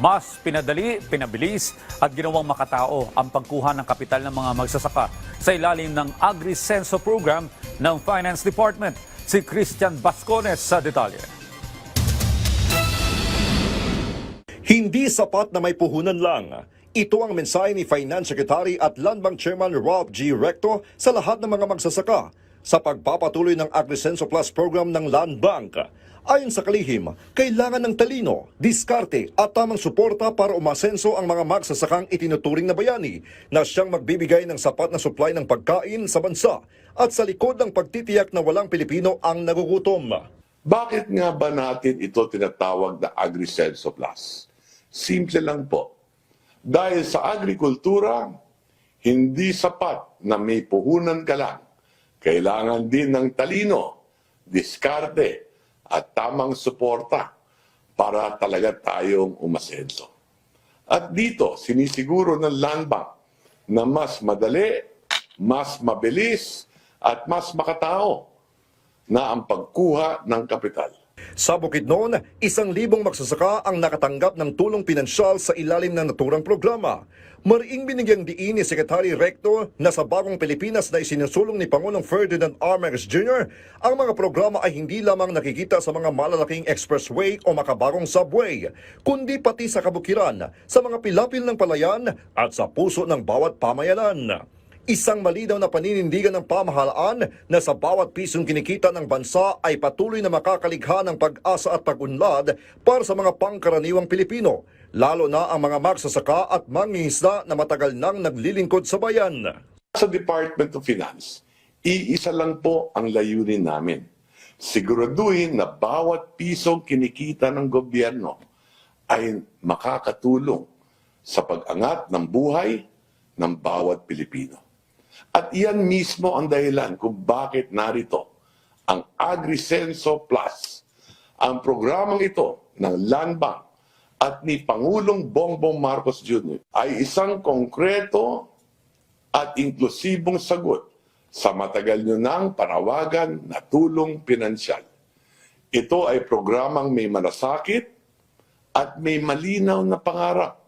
Mas pinadali, pinabilis at ginawang makatao ang pagkuha ng kapital ng mga magsasaka sa ilalim ng Agri-Senso program ng Finance Department. Si Christian Bascones sa detalye. Hindi sapat na may puhunan lang. Ito ang mensahe ni Finance Secretary at Land Bank Chairman Rob G. Recto sa lahat ng mga magsasaka sa pagpapatuloy ng Agrisenso Plus program ng Land Bank. Ayon sa kalihim, kailangan ng talino, diskarte at tamang suporta para umasenso ang mga magsasakang itinuturing na bayani na siyang magbibigay ng sapat na supply ng pagkain sa bansa at sa likod ng pagtitiyak na walang Pilipino ang nagugutom. Bakit nga ba natin ito tinatawag na Agrisenso Plus? Simple lang po. Dahil sa agrikultura, hindi sapat na may puhunan ka lang. Kailangan din ng talino, diskarte, at tamang suporta para talaga tayong umasenso. At dito, sinisiguro ng Land Bank na mas madali, mas mabilis, at mas makatao na ang pagkuha ng kapital. Sa Bukidnon, isang libong magsasaka ang nakatanggap ng tulong pinansyal sa ilalim ng naturang programa. Mariing binigyang diin ni Secretary Recto na sa bagong Pilipinas na isinusulong ni Pangulong Ferdinand R. Marcos Jr., ang mga programa ay hindi lamang nakikita sa mga malalaking expressway o makabagong subway, kundi pati sa kabukiran, sa mga pilapil ng palayan at sa puso ng bawat pamayanan. Isang malinaw na paninindigan ng pamahalaan na sa bawat pisong kinikita ng bansa ay patuloy na makakaligha ng pag-asa at pag-unlad para sa mga pangkaraniwang Pilipino, lalo na ang mga magsasaka at mangingisda na matagal nang naglilingkod sa bayan. Sa Department of Finance, iisa lang po ang layunin namin. Siguraduhin na bawat pisong kinikita ng gobyerno ay makakatulong sa pag-angat ng buhay ng bawat Pilipino. At iyan mismo ang dahilan kung bakit narito ang Agrisenso Plus, ang programang ito ng Land Bank at ni Pangulong Bongbong Marcos Jr. ay isang konkreto at inklusibong sagot sa matagal nyo nang panawagan na tulong pinansyal. Ito ay programang may malasakit at may malinaw na pangarap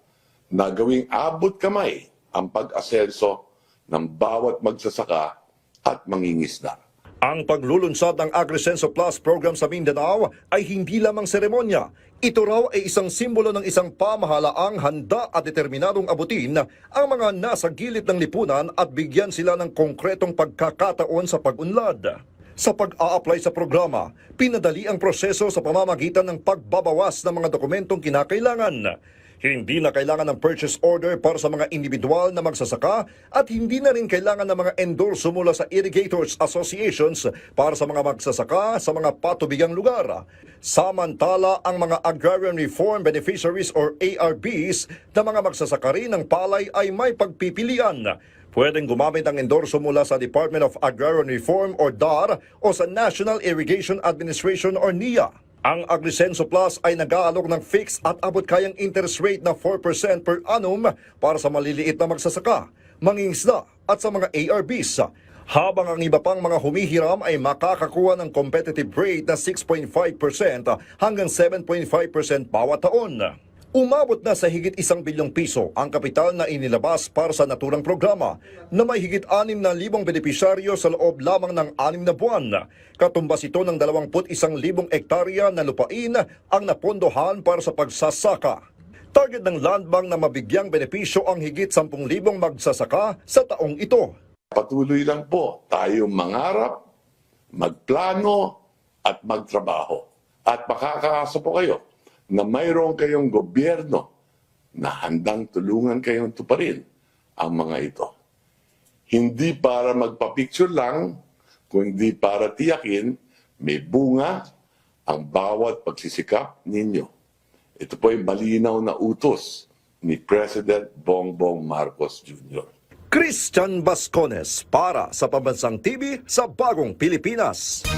na gawing abot kamay ang pag-asenso ng bawat magsasaka at mangingisda. Ang paglulunsad ng Agrisenso Plus program sa Mindanao ay hindi lamang seremonya. Ito raw ay isang simbolo ng isang pamahalaang handa at determinadong abutin ang mga nasa gilid ng lipunan at bigyan sila ng konkretong pagkakataon sa pag-unlad. Sa pag-a-apply sa programa, pinadali ang proseso sa pamamagitan ng pagbabawas ng mga dokumentong kinakailangan. Hindi na kailangan ng purchase order para sa mga individual na magsasaka at hindi na rin kailangan ng mga endorso mula sa irrigators associations para sa mga magsasaka sa mga patubigang lugar. Samantala, ang mga Agrarian Reform Beneficiaries or ARBs na mga magsasaka rin ng palay ay may pagpipilian. Pwedeng gumamit ng endorso mula sa Department of Agrarian Reform or DAR o sa National Irrigation Administration or NIA. Ang Agrisenso Plus ay nag-aalok ng fixed at abot kayang interest rate na 4% per annum para sa maliliit na magsasaka, mangingisda at sa mga ARBs. Habang ang iba pang mga humihiram ay makakakuha ng competitive rate na 6.5% hanggang 7.5% bawat taon. Umabot na sa higit isang bilyong piso ang kapital na inilabas para sa naturang programa na may higit anim na libong benepisyaryo sa loob lamang ng anim na buwan. Katumbas ito ng 21 libong ektarya na lupain ang napondohan para sa pagsasaka. Target ng Land Bank na mabigyang benepisyo ang higit 10,000 magsasaka sa taong ito. Patuloy lang po tayong mangarap, magplano, at magtrabaho. At makakaasa po kayo na mayroon kayong gobyerno na handang tulungan kayong tuparin ang mga ito. Hindi para magpa-picture lang, kundi para tiyakin may bunga ang bawat pagsisikap ninyo. Ito po ay malinaw na utos ni President Bongbong Marcos Jr. Christian Bascones para sa Pambansang TV sa Bagong Pilipinas.